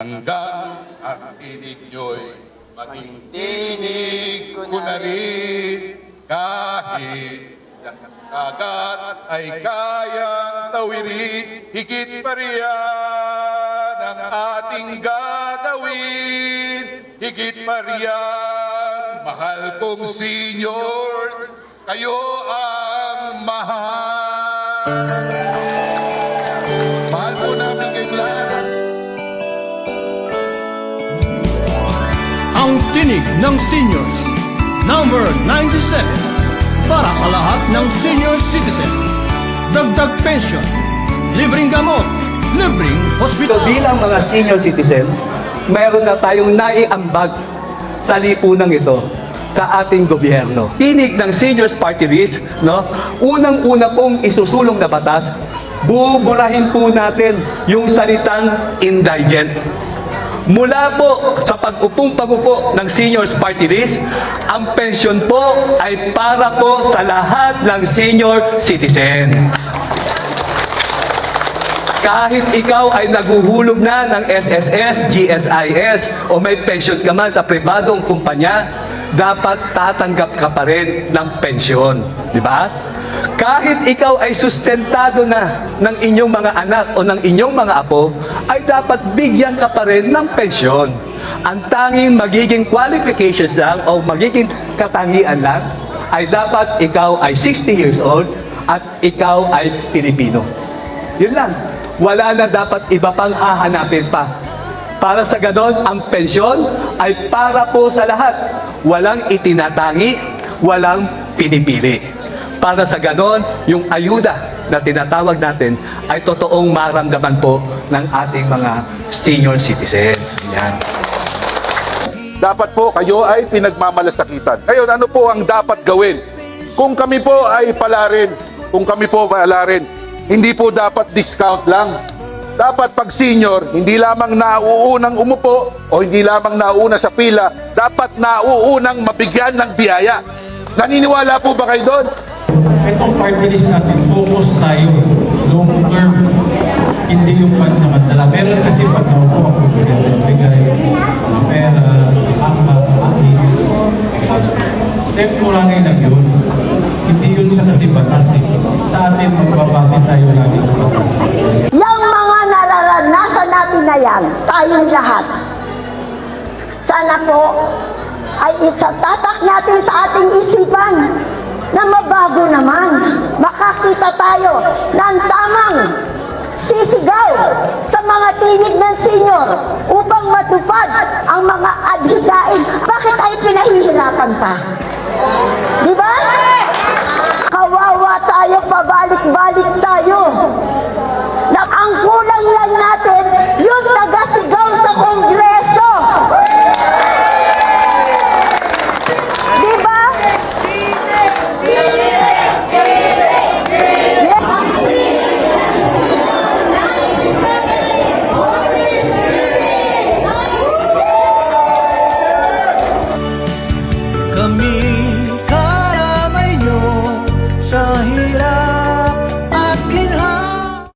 Hanggang ang tinig nyo'y maging tinig ko na rin. kahit ang kagat ay kayang tawirin higit pa riyan ang ating gagawin. Higit pa riyan mahal kong seniors kayo ang mahal Ang tinig ng seniors. Number 97. Para sa lahat ng senior citizen. Dagdag pension. Libreng gamot. Libreng So hospital. bilang mga senior citizen, mayroon na tayong naiambag sa lipunang ito sa ating gobyerno. Tinig ng Seniors Party List, no? Unang-una pong isusulong na batas, buburahin po natin yung salitang indigent. Mula po sa pag-upong pagupo ng Seniors Party List, ang pensyon po ay para po sa lahat ng senior citizen. Kahit ikaw ay naguhulog na ng SSS, GSIS o may pension ka man sa pribadong kumpanya, dapat tatanggap ka pa rin ng pensyon. Di ba? Kahit ikaw ay sustentado na ng inyong mga anak o ng inyong mga apo, ay dapat bigyan ka pa rin ng pensyon. Ang tanging magiging qualifications lang o magiging katangian lang ay dapat ikaw ay 60 years old at ikaw ay Pilipino. Yun lang. Wala na dapat iba pang hahanapin pa. Para sa ganon, ang pensyon ay para po sa lahat. Walang itinatangi, walang pinipili. Para sa ganon, yung ayuda na tinatawag natin ay totoong maramdaman po ng ating mga senior citizens. Yan. dapat po kayo ay pinagmamalasakitan. Ngayon, ano po ang dapat gawin? Kung kami po ay palarin, kung kami po palarin, hindi po dapat discount lang. Dapat pag senior, hindi lamang nauunang umupo o hindi lamang nauuna sa pila, dapat nauunang mabigyan ng biyaya. Naniniwala po ba kayo doon? Itong party list natin, focus tayo. Long term. Hindi yung pansamantala. Meron kasi pag naupo ako, bigay mga pera, ama, atis. Temporary lang yun. Hindi yun siya kasi batas eh. Sa atin, magbabase tayo lagi sa batas. Yang mga nararanasan natin na yan, tayong lahat, sana po ay itatatak natin sa ating isipan na mabago naman. Makakita tayo ng tamang sisigaw sa mga tinig ng senior upang matupad ang mga adhikain. Bakit tayo pinahihirapan pa? me.